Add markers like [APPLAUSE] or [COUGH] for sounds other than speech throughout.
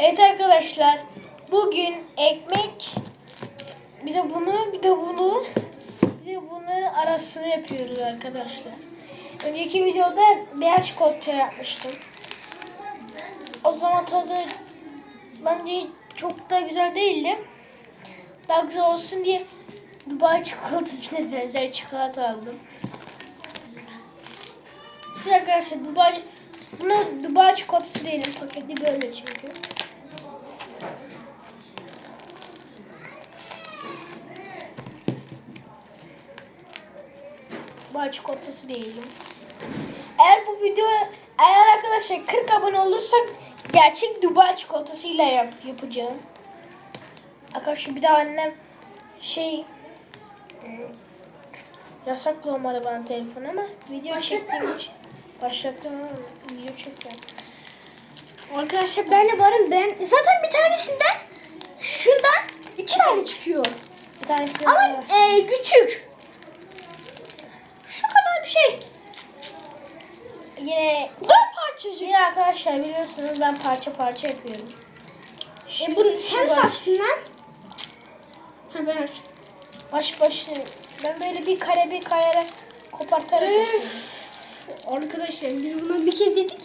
Evet arkadaşlar. Bugün ekmek bir de bunu bir de bunu bir de bunun arasını yapıyoruz arkadaşlar. Önceki videoda beyaz çikolata yapmıştım. O zaman tadı bence çok da güzel değildi. Daha güzel olsun diye Dubai [LAUGHS] çikolatasına benzer çikolata aldım. Şimdi arkadaşlar Dubai bunu Dubai çikolatası değilim paketi böyle çünkü. Dubai çikolatası değilim. Eğer bu video eğer arkadaşlar 40 abone olursak gerçek Dubai çikolatasıyla yap, yapacağım. Arkadaşlar bir daha annem şey e, yasaklı olmadı bana telefon ama video çektiğim Başlattım ama video çekmiyorum. Arkadaşlar ben de varım ben. Zaten bir tanesinden şundan iki tane çıkıyor. Bir tanesi Ama var. e, küçük. Şu kadar bir şey. Yine Dört parçacık. Yine arkadaşlar biliyorsunuz ben parça parça yapıyorum. E, bunu Şu sen var. saçtın lan. Ha ben açtım. Baş başına ben böyle bir kare bir kayarak kopartarak yapıyorum. Arkadaşlar biz bunu bir kez yedik.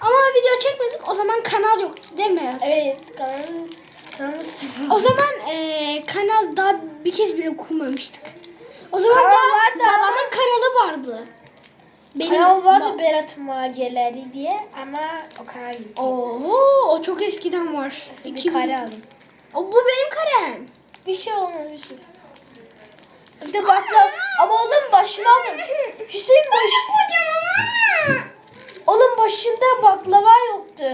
Ama video çekmedik. O zaman kanal yoktu değil mi? Evet kanalım kanalım sıfır. O zaman e, kanal daha bir kez bile kurmamıştık. O zaman Kanal daha vardı ama- babamın kanalı vardı. Benim Kanal vardı da- Berat Macerleri diye ama o kanal gitti. Oo, o çok eskiden var. Bir 2000 kare aldım. O bu benim karem. Bir şey olmaz bir şey. Bir de bakla ama oğlum başına alın. Hüseyin baş. Oğlum başında baklava yoktu.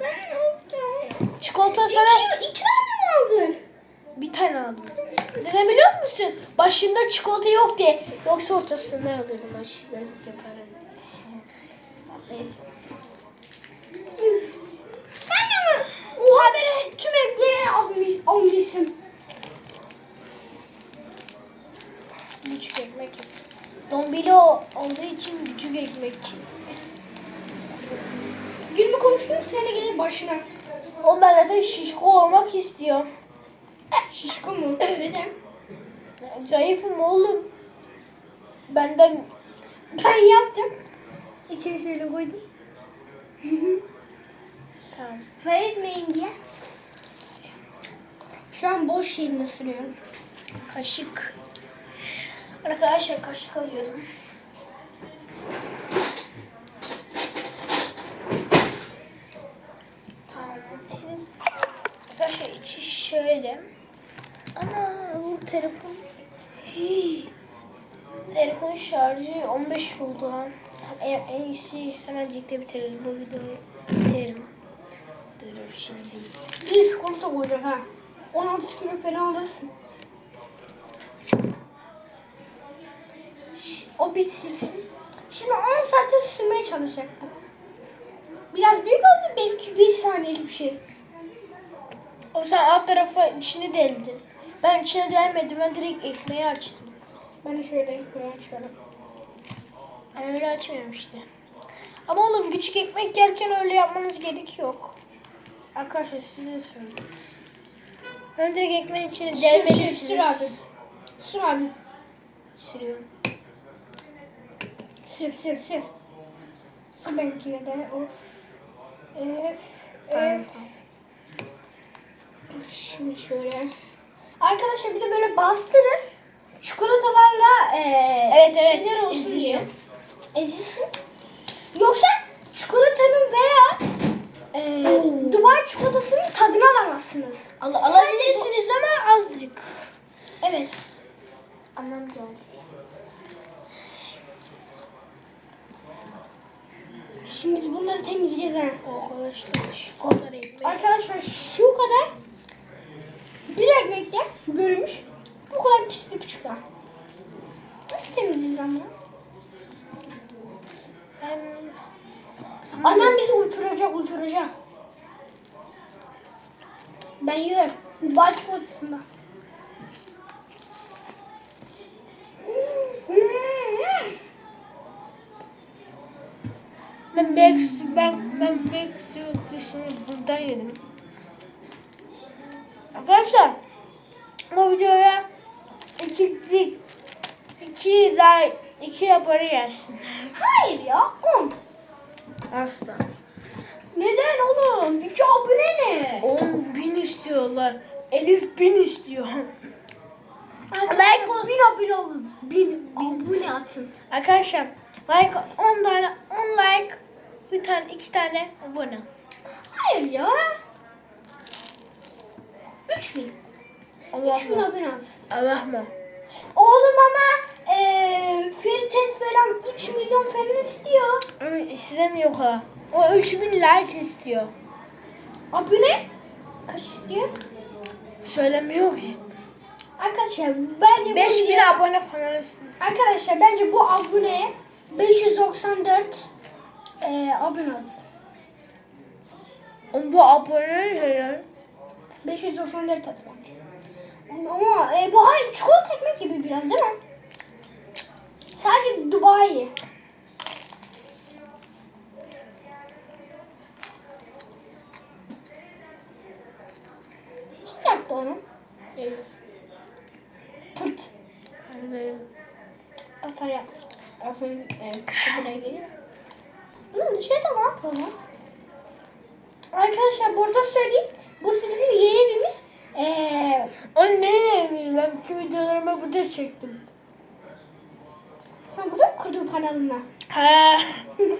Ben yoktum. Çikolata sana İki, iki tane mi aldın? Bir tane aldım. Neden biliyor musun? Başında çikolata yok diye. Yoksa ortasında alıyordum. Baş, yazık yaparım. Neyse. Sen de mi? O haberi tüm ekmeği almış, almışsın. Küçük ekmek yok. Dombilo olduğu için küçük ekmek. Gün mü konuştun sen de gelir başına. O ben de şişko olmak istiyor. Şişko mu? Neden? Zayıfım oğlum. Benden Ben yaptım. İçine şöyle koydum. [LAUGHS] tamam. Zayi etmeyin diye. Şu an boş yerini ısırıyorum. Kaşık. Arkadaşlar kaşık alıyorum. Tamam. Arkadaşlar içi şöyle. Ana bu telefon. Hii. Telefon şarjı 15 oldu lan. En, en iyisi hemencikte bitirelim bu videoyu. Bitirelim. Dur şimdi. Bir de çikolata koyacak ha. 16 kilo falan alırsın. O bitsin. Şimdi 10 saatte sürmeye çalışacaktım. Biraz büyük oldu belki bir saniyelik bir şey. O sen alt tarafa içini deldin. Ben içine delmedim. Ben direkt ekmeği açtım. Ben şöyle ekmeği açıyorum. Ben öyle açmıyorum işte. Ama oğlum küçük ekmek yerken öyle yapmanız gerek yok. Arkadaşlar size söyleyeyim. Ben direkt ekmeğin içine delmelisiniz. sür, sür abi. Sür abi. Sürüyorum. Sür sür sür. Sür benimkine de. Of. Öf. Tamam Öf. tamam. Şimdi şöyle. Arkadaşlar bir de böyle bastırır. Çikolatalarla eee Evet, evet, şeyler olsun eziliyor. diye. Ezilsin. Yoksa çikolatanın veya eee Dubai çikolatasının tadını alamazsınız. Al alabilirsiniz ama azıcık. Evet. Anlam geldi. Şimdi biz bunları temizleyeceğiz ha. Arkadaşlar şu kadar ekmek. Arkadaşlar şu kadar bir ekmekte bölünmüş. Bu kadar pislik çıkar. Nasıl temizleyeceğiz ama? Hem Annem bizi uçuracak uçuracak. Ben yiyorum. Dubai çikolatasında. Ben Bex, ben, ben Bex dışını buradan yedim. Arkadaşlar bu videoya iki, iki, iki like, iki abone gelsin. Hayır ya. 10. Asla. Neden oğlum? 2 abone ne? 10 bin istiyorlar. Elif bin istiyor. Like olun. 1000 abone olun. 1000 abone atın. Arkadaşlar like 10 tane 10 like bir tane iki tane abone. Hayır ya. 3000. Allah 3000 mı? abone atsın. Allah mı? Oğlum ama Feritet falan 3 milyon falan istiyor. Ama istemiyor ha. O 3000 like istiyor. Abone kaç istiyor? Söylemiyor ki. Arkadaşlar bence bu 5000 video- abone falan istiyor. Arkadaşlar bence bu aboneye 594 eee abone atsın. Ama bu abone ne ya? 594 at bence. Ama e, bu hayır çikolata ekmek gibi biraz değil mi? Sadece Dubai. Kim yaptı onu? Elif. Pırt. Anne. Atar yapmış. Aferin e, buraya geliyor. Bunun dışarıda ne yapıyorlar? Arkadaşlar burada söyleyeyim. Burası bizim yeni evimiz. Eee O ne yemeği? Ben bütün videolarımı burada çektim. Sen burada mı kurdun kanalını? Ha. [LAUGHS]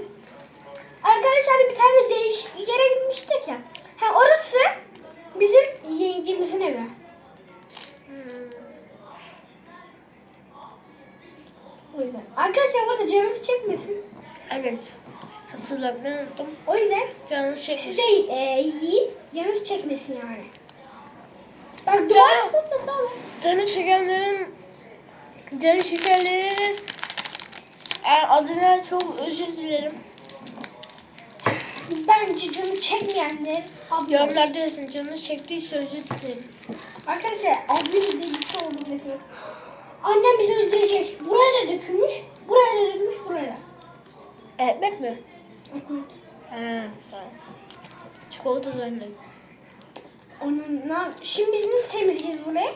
Arkadaşlar bir tane değiş yere gitmiştik ya. Ha orası bizim yengemizin evi. O yüzden. Arkadaşlar burada canınız çekmesin. Evet. Hatırlamayı unuttum. O yüzden siz çekmiş. de e, yiyin. Canınız çekmesin yani. Bak Can- duvar çikolatası alın. Canı çekenlerin canı çekenlerin adına çok özür dilerim. Bence canı çekmeyenler abla. Yorumlarda yazın. Canı çektiyse özür dilerim. Arkadaşlar ablamın delisi oldu dedi. Annem bizi öldürecek. Buraya da dökülmüş. Buraya da dökülmüş. Buraya da. Ekmek mi? Ekmek. Tamam. Çikolata zannettim. Onun ne yap- Şimdi biz nasıl temizleyeceğiz burayı?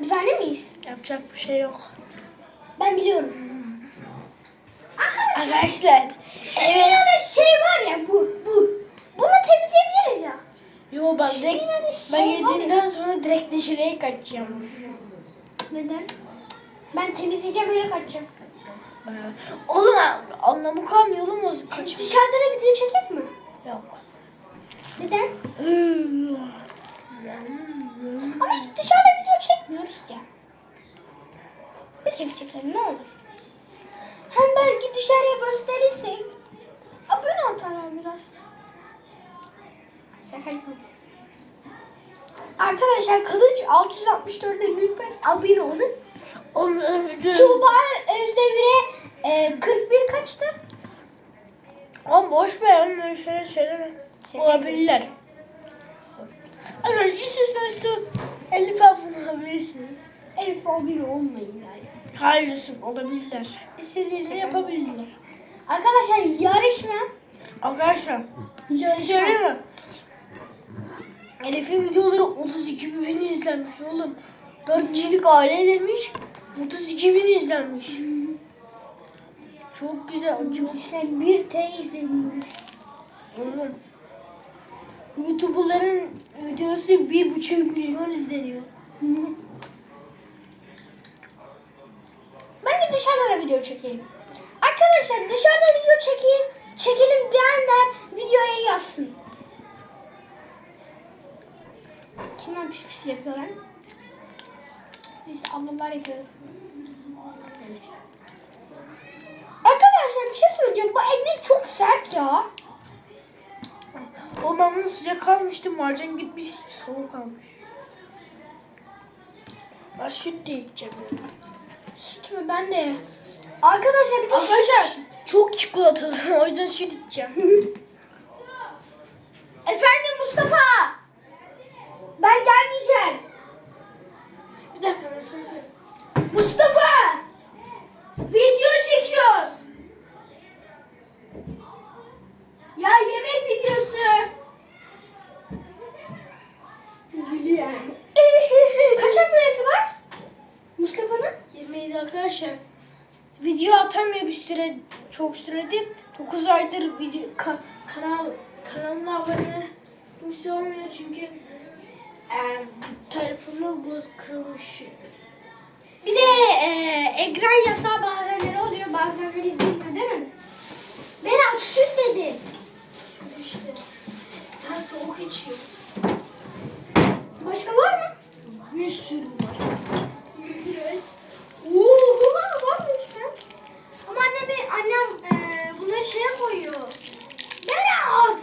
Biz anne miyiz? Yapacak bir şey yok. Ben biliyorum. Arkadaşlar. Şu Evet. binada şey var ya bu bu. Bunu temizleyebiliriz ya. Yo ben direkt, Yine de şey ben yediğimden sonra direkt dışarıya kaçacağım. Neden? Ben temizleyeceğim öyle kaçacağım. Ha. Oğlum anlamı kalmıyor oğlum o kaçım. Dışarıda da video çekecek mi? Yok. Neden? Ama hiç dışarıda video çekmiyoruz ya. Bir kez çekelim ne olur. Hem belki dışarıya gösterirsek abone atarlar biraz. Şaka. Arkadaşlar Kılıç 664'e lütfen abone olun. Tuğba Özdemir'e e, 41 kaçtı? Oğlum boş ver onları şöyle söyleme. Olabilirler. Arkadaşlar istiyorsanız da 50 abone olabilirsiniz. Elif abone olmayın yani. Hayır olabilirler. İstediğinizi yapabilirler. Arkadaşlar yarışma. Arkadaşlar bir şey Yarışma. mi? Elif'in videoları 32 bin izlenmiş oğlum. 4 kişilik aile demiş. 32 bin izlenmiş. Çok güzel. Çok Sen bir teyze oğlum. YouTuber'ların videosu 1,5 milyon izleniyor. Bence dışarıda da video çekelim. Arkadaşlar dışarıda video çekelim, çekelim diyenler videoya yazsın. Kimler pis pis yapıyorlar? Neyse ablalar yapıyor. Arkadaşlar bir şey söyleyeceğim. Bu ekmek çok sert ya. Oğlum ben bunu sıcak kalmıştım. Marcan gitmiş soğuk kalmış. Ben süt de içeceğim mü? Ben de. Arkadaşlar bir Arkadaşlar çok çikolatalı. [LAUGHS] o yüzden süt içeceğim. [LAUGHS] Efendim Mustafa. Ben gelmeyeceğim. Bir dakika. Mustafa. Video çekiyoruz. Ya yemek videosu. Gülüyor. [LAUGHS] Kaçak birisi var. Mustafa'nın? 27 arkadaşlar. Video atamıyor bir süre, çok süredir. 9 aydır video, ka- kanal kanalıma abone kimse olmuyor çünkü e, telefonu boz kırılmış. Bir de e, ekran yasağı bazenleri oluyor bazenleri izlemiyor değil mi? Berat süt dedi. Şöyle işte. Ben soğuk içiyorum. Başka var mı? Bir sürü var. Evet. Oo, bunlar varmış lan. Ama anne bir annem e, bunları şeye koyuyor. Berat!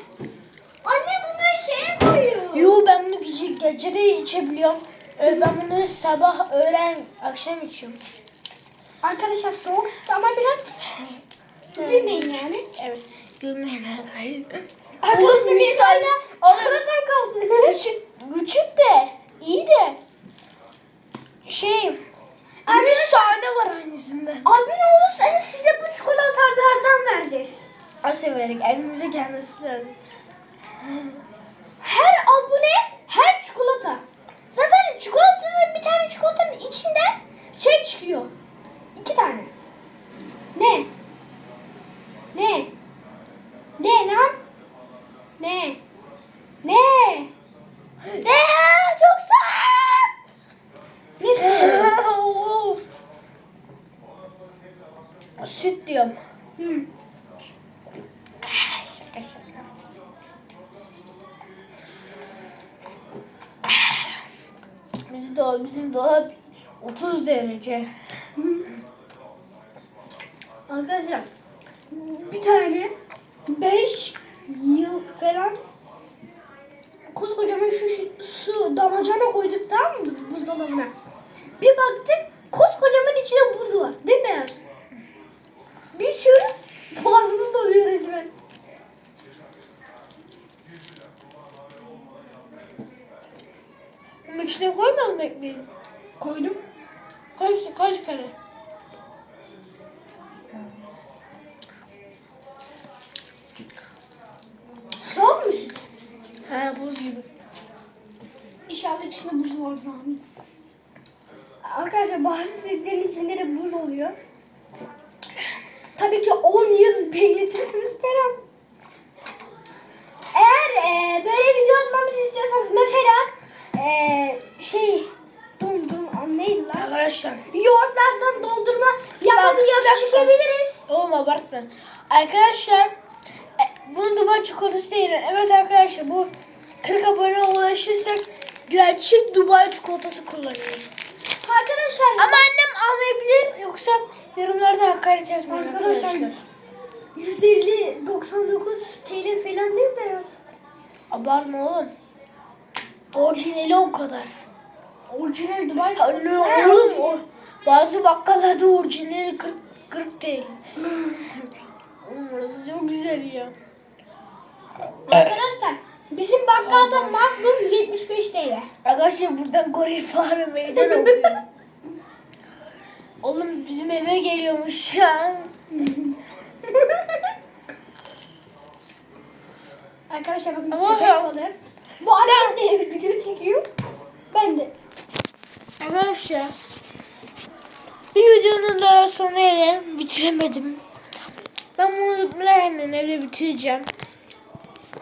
Anne bunları şeye koyuyor. Yo ben bunu gece, gece de içebiliyorum. Ee, Ben bunları sabah, öğlen, akşam içiyorum. Arkadaşlar soğuk süt ama biraz [LAUGHS] bilmeyin yani. Evet. Gülmeyin arkadaşlar. Arkadaşlar bir tane- çikolatam kaldı. Küçük, küçük de iyi de şey 100 tane var aynısında. Abone olursanız size bu çikolatalardan vereceğiz. Asya vererek evimize gelmesi lazım. Her abone her çikolata. Zaten çikolatanın bir tane çikolatanın içinden şey çıkıyor. İki tane. Ne? Ne? Ne? Ne? Çok sert. Ne? Süt diyorum. Hı. Ah, Şaka şaka. Bizim dolap, bizim dolap 30 derece. Arkadaşlar bir tane 5 yıl falan koskocaman şu su damacana koyduk tamam mı buzdolabına. Bir baktık koskocaman içinde buz var değil mi? Bir içiyoruz boğazımız doluyor resmen. Bunun içine koymadın mı ekmeği? Koydum. Kaç, kaç kare? Soğuk mu süt? He buz gibi. İnşallah içinde buz var Rahmi. Arkadaşlar bazı sütlerin içinde de buz oluyor. Tabii ki 10 yıl bekletirsiniz Berat. Eğer e, böyle video atmamızı istiyorsanız mesela e, şey dondurma neydi lan? Arkadaşlar. Yoğurtlardan dondurma yapma Bak, videosu bak. Oğlum abartma. Arkadaşlar e, bunun Dubai çikolatası değil. Evet arkadaşlar bu 40 abone ulaşırsak gerçek Dubai çikolatası kullanıyorum. Arkadaşlar Ama annem almayabilir yoksa yorumlarda hakaret yazmayın Arkadaşlar, arkadaşlar. 150 99 TL falan değil mi Berat? Abartma oğlum. Orijinali o kadar. Orijinal Dubai ne oğlum o, bazı bakkallarda orijinali 40, 40 değil. Oğlum orası çok güzel ya. Arkadaşlar bizim bakkalda Magnum 75 TL. Arkadaşlar buradan Kore Fahri meydan [LAUGHS] okuyor. Oğlum bizim eve geliyormuş şu an. Arkadaşlar bakın Ama köpek balığı. Bu annem de video çekiyor. Ben de. Arkadaşlar bir videonun daha sonu ile bitiremedim. Ben bunu hemen evde bitireceğim.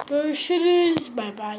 Görüşürüz. Bay bay.